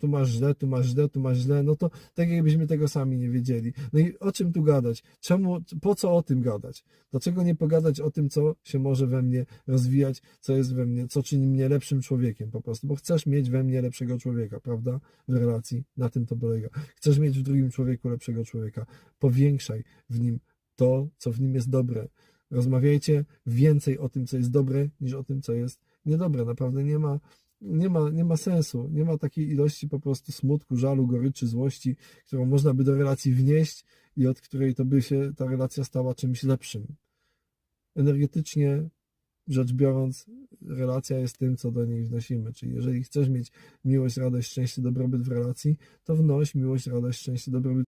tu masz źle, tu masz źle, tu masz źle, no to tak jakbyśmy tego sami nie wiedzieli. No i o czym tu gadać? Czemu, po co o tym gadać? Dlaczego nie pogadać o tym, co się może we mnie rozwijać, co jest we mnie, co czyni mnie lepszym człowiekiem po prostu, bo chcesz mieć we mnie lepszego człowieka, prawda? W relacji, na tym to polega. Chcesz mieć w drugim człowieku lepszego człowieka. Powiększaj w nim to, co w nim jest dobre. Rozmawiajcie więcej o tym, co jest dobre, niż o tym, co jest niedobre. Naprawdę nie ma, nie ma, nie ma sensu. Nie ma takiej ilości po prostu smutku, żalu, goryczy, złości, którą można by do relacji wnieść i od której to by się ta relacja stała czymś lepszym. Energetycznie rzecz biorąc, relacja jest tym, co do niej wnosimy. Czyli jeżeli chcesz mieć miłość, radość, szczęście, dobrobyt w relacji, to wnoś miłość, radość, szczęście, dobrobyt